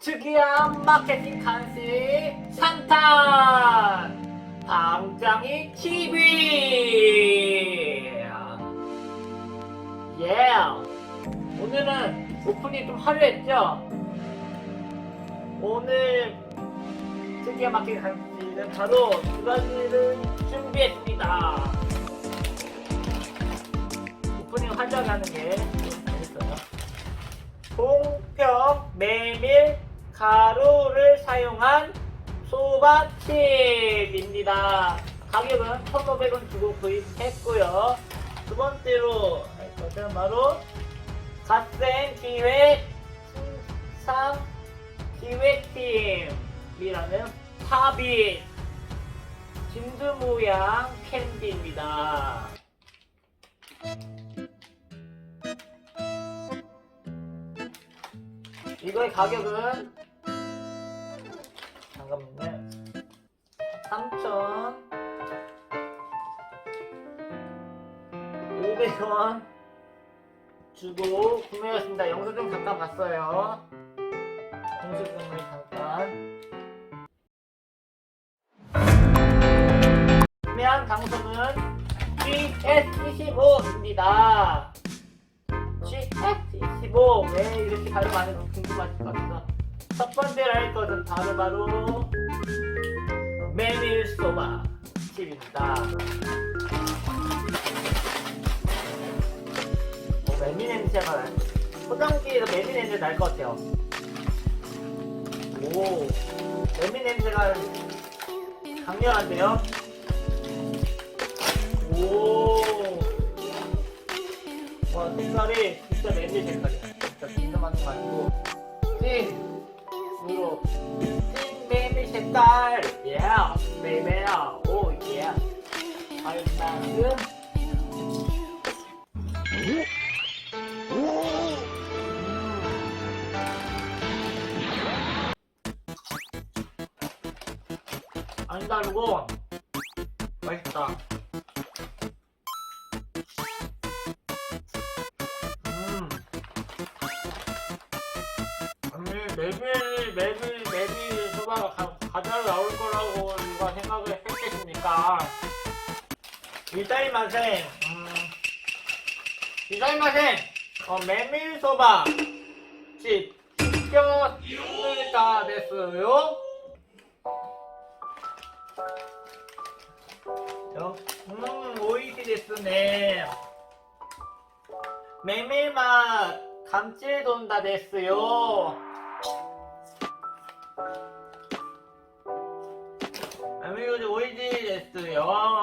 특이한 마케팅 간식 산탄! 당장이 TV 예 오늘은 오프닝 좀 화려했죠? 오늘 특이한 마케팅 간식은 바로 두 가지를 준비했습니다. 오프닝 화려하게 하는 게 재밌어요? 동평 메밀 가루를 사용한 소바칩입니다. 가격은 1,500원 주고 구입했고요. 두 번째로 할 것은 바로 갓생 기획 신상 기획팀이라는 팝잇 진주 모양 캔디입니다. 이거의 가격은 잠깐만요. 3,500원 주고 구매했습니다. 영상 좀 잠깐 봤어요. 공식성을 잠깐. 구매한 장소는 GS25입니다. GS25 왜 이렇게 발음하는지 궁금하실 것 같아서 첫 번째로 할 것은 바로 바로 메밀소바 칩입니다. 어, 메밀 냄새가 나. 포장지에서 메밀 냄새 날 것 같아요. 오, 메밀 냄새가 강렬한데요? 오, 와, 색깔이 진짜 메밀 색깔이야. 진짜 진짜 많은 거 아니고. 찐! 찐 메밀 색깔! 예! 메밀! 오, 예! 얼마큼? 안 다르고 맛있다. 음. 아니 메밀 이자이 맛에 음, 이자이 맛에 어, 메밀 소바 집 시켰습니다 됐어요. 요, 음 오이시 됐네. 메밀맛 감질 돈다 됐어요. 메밀요리 오이시 됐어요.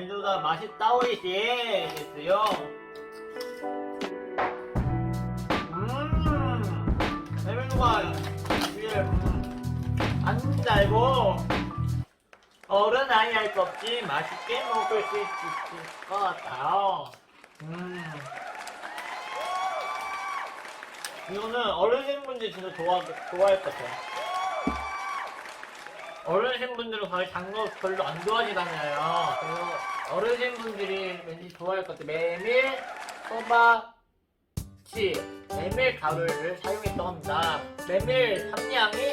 메밀가 맛있다 오이시 됐어요. 음, 이게 음, 안 달고 어른 아이 할 것 없이 맛있게 먹을 수 있을 것 같아요. 음. 이거는 어르신분들 진짜 좋아, 좋아할 것 같아요. 어르신분들은 거의 단거 별로 안 좋아하시잖아요. 그래서 어르신분들이 왠지 좋아할 것 같아요. 메밀, 소바, 치, 메밀 가루를 사용했다고 합니다. 메밀 함량이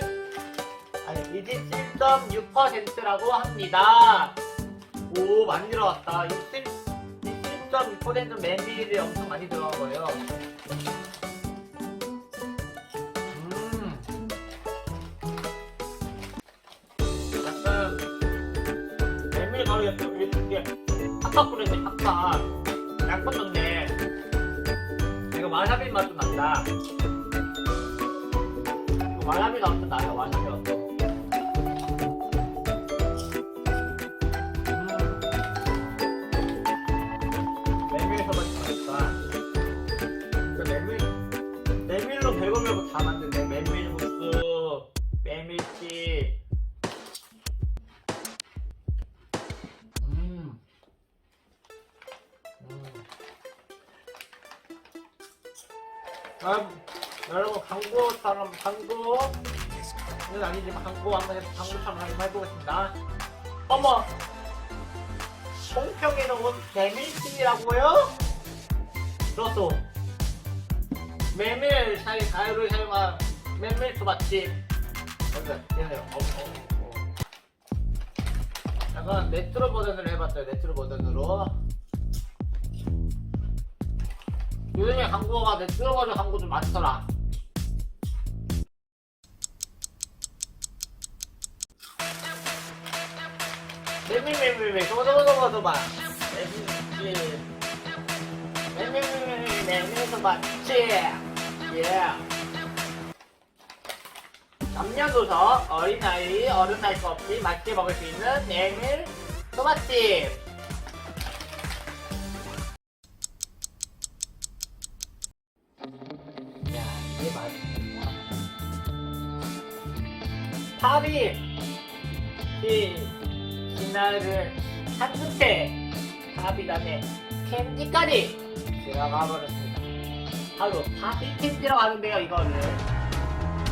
아니 27.6%라고 합니다. 오 많이 들어왔다. 20, 27.6% 메밀이 엄청 많이 들어간 거예요. 가루 약간 이렇게 팍팍 뿌렸네 팍팍. 약간 좋네. 이거 와사비 맛도 난다. 이거 와사비가 엄청 나요 와사비가. 메밀에서 맛있으니까 그 메밀 메밀로 별거별거 다 만드네 메밀 무스 아, 여러분 광고처럼 광고는 아니지만 광고 한번 해 광고처럼 한번 해보겠습니다 어머 송평에 놓은 메밀찜이라고요? 그렇소. 메밀 사이 가루를 사용한 메밀 소바칩 먼저 얘네요 어, 어, 어. 약간 네트로 버전으로 해봤어요 네트로 버전으로 요즘에 광고가 네트로 버전 광고 좀 많더라 메밀메밀메밀 소바소바소바 메밀 메밀메밀메밀 소바칩 예 남녀노소 어린아이 어른 할것 없이 맛있게 먹을 수 있는 소바칩 팝이 이 진화를 한 팝이 다음에 캔디까지 들어가 버렸습니다. 바로 팝이 캔디라고 하는데요 이거를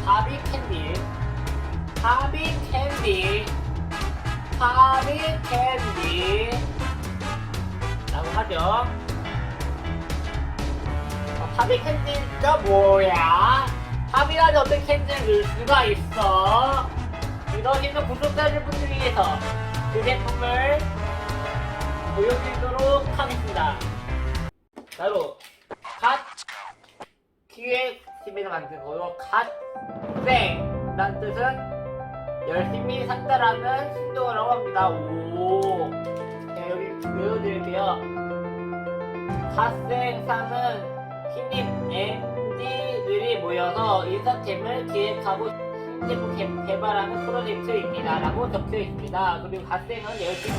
팝이 캔디 팝이 캔디 팝이 캔디 라고 하죠. 어, 팝이 캔디가 뭐야? 팝이라도 어떤 캔디를 넣을 수가 있어 이러시는 구독자분들 위해서 그 제품을 보여드리도록 하겠습니다 바로 갓 기획팀에서 만든 거로 갓생이라는 뜻은 열심히 산다라는 신조어라고 합니다. 오, 자, 여기 외워드릴게요. 갓생상은 신입 MD들이 모여서 인사템을 기획하고 신 제품 개- 개발하는 프로젝트입니다. 라고 적혀 있습니다. 그리고 갓생은 열심히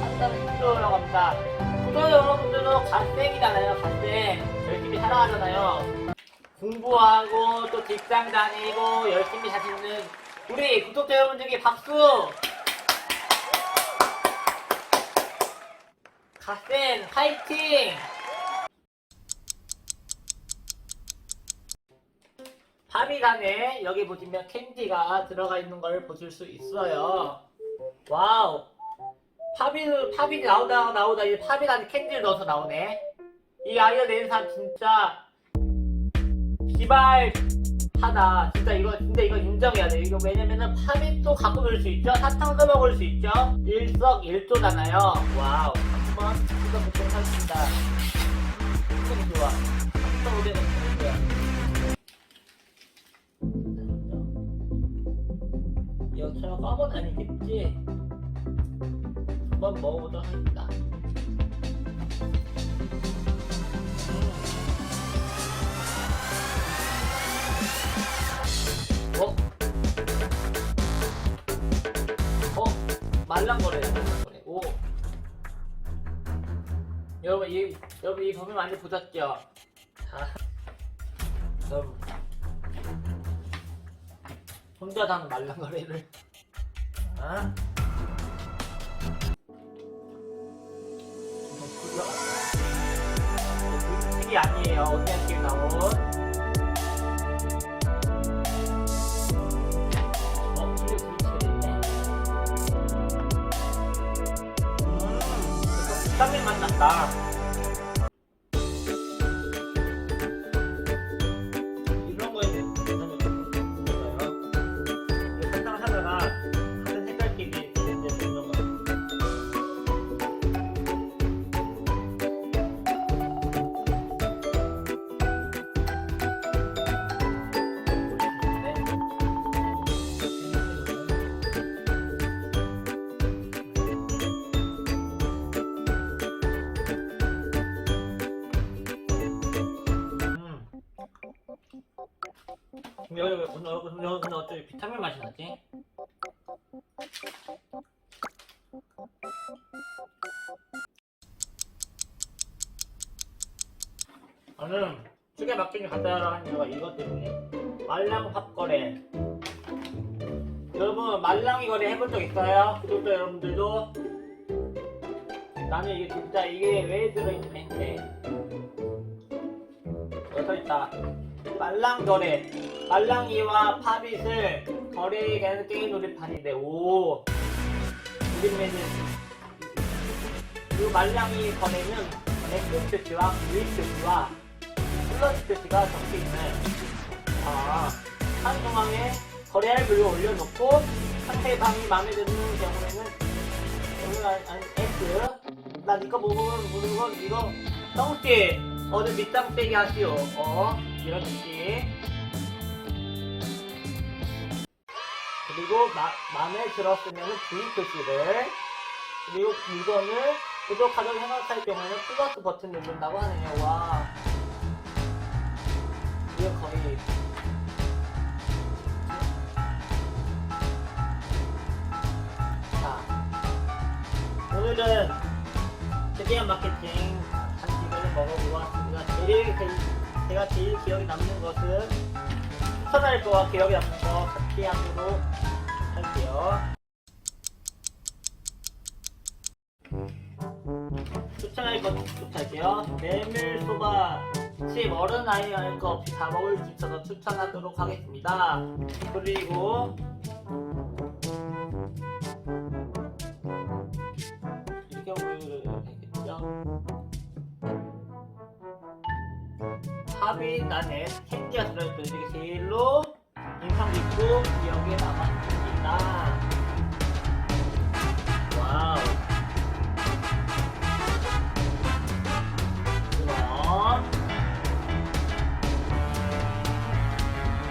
산다는 신조어라고 합니다. 구독자 여러분들도 갓생이잖아요. 갓생. 열심히 살아가잖아요. 공부하고 또 직장 다니고 열심히 사시는 우리 구독자 여러분들께 박수! 갓센 파이팅! 파미간에 여기 보시면 캔디가 들어가 있는 걸 보실 수 있어요. 와우! 팝이, 팝이 나오다 나오다 이 팝이라는 캔디를 넣어서 나오네. 이 아이디어 낸 사람 진짜 기발하다. 진짜 이거 진짜 이거 인정해야 돼. 이거 왜냐면은 팝이 또 갖고 놀 수 있죠. 사탕도 먹을 수 있죠. 일석일조잖아요. 와우. 한번 찍어 보도록 하겠습니다. 너무 좋아. 오대는 좋고요. 이거 설 마 검은 아니겠지? 한번 먹어보도록 하겠습니다. 어? 어? 말랑거려요, 말랑거려. 오. 여러분, 이, 여러분, 이 범위 많이 보셨죠? 자, 여러분. 혼자 하는 말랑거리를. 아? 아니에요. 어디 한게 나온. 어, 이게 불치겠네. 음, 맛 난다. 이런 여기 왜 오늘 오늘 오늘 근데 어차피 비타민 맛이 나지? 저는 축에 맡기는 가자라 한 이유가 이것 때문에 말랑 팝거래 여러분 말랑이 거래 해본 적 있어요? 구독자 여러분들도 나는 이게 진짜 이게 왜 들어있는 데 여기 써있다 말랑 거래 말랑이와 팝잇을 거래하는 게임 놀이판인데 오. 우리면은 이 말랑이 거래는 엑스 표시와 유입 표시와 플러스 표시가 적혀있는 아 한동안에 거래할 물을 올려놓고 상대방이 마음에 드는 경우에는 오늘 아니 나 이거 먹으면 물건 이거 성씨 어디 밑장 빼기 하시오. 어 느낌 그리고 마, 마음에 들었으면 주의 표시를. 그리고 물건을 구독하자고 생각할 경우에는 플러스 버튼 누른다고 하네요. 와. 이거 거의. 자 오늘은 최대한 마케팅 한식을 먹어보고 왔습니다. 제일 제- 제가 제일 기억에 남는 것은 추천할 거와 기억에 남는 거 같이 하도록 할게요. 추천할 것부터 할게요. 메밀소바. 칩 어른 아이 할거 없이 다 먹을 수 있어서 추천하도록 하겠습니다. 그리고 합이 난에 캔디가 들어있던 이게 제일로 인상 깊고 기억에 남았습니다. 와우. 그럼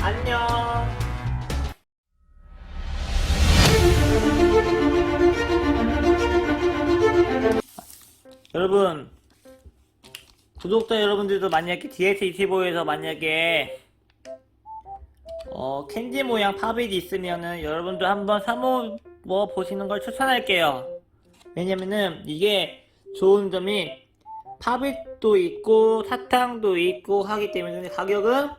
안녕. 여러분 구독자 여러분들도 만약에 DS25에서 만약에 어 캔디 모양 팝잇이 있으면은 여러분도 한번 사먹어 보시는 걸 추천할게요 왜냐면은 이게 좋은 점이 팝잇도 있고 사탕도 있고 하기 때문에 가격은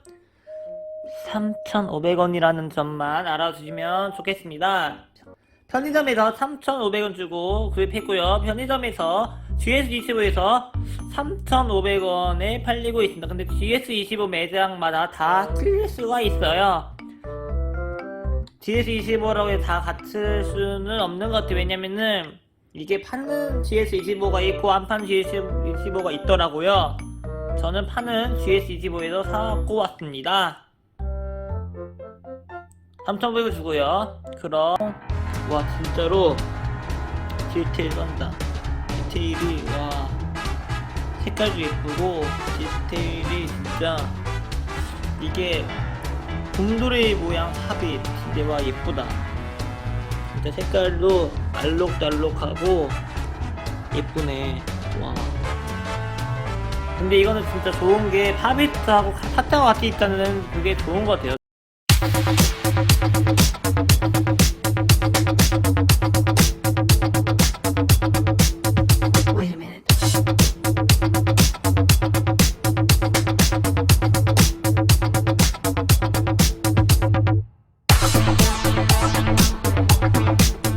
3,500원이라는 점만 알아주시면 좋겠습니다. 편의점에서 3,500원 주고 구입했고요. 편의점에서 GS25에서 3,500원에 팔리고 있습니다. 근데 GS25 매장마다 다 틀릴 수가 있어요. GS25라고 해서 다 같을 수는 없는 것 같아요. 왜냐면은 이게 파는 GS25가 있고 안 파는 GS25가 있더라고요. 저는 파는 GS25에서 사고 왔습니다. 3,500원 주고요. 그럼 와 진짜로 디테일 쩐다. 디테일이 와 색깔도 예쁘고 디테일이 진짜 이게 곰돌이 모양 삽입 진짜 와 예쁘다. 진짜 색깔도 알록달록하고 예쁘네. 와. 근데 이거는 진짜 좋은 게 팝이트하고 사탕과 같이 있다는 그게 좋은 것 같아요.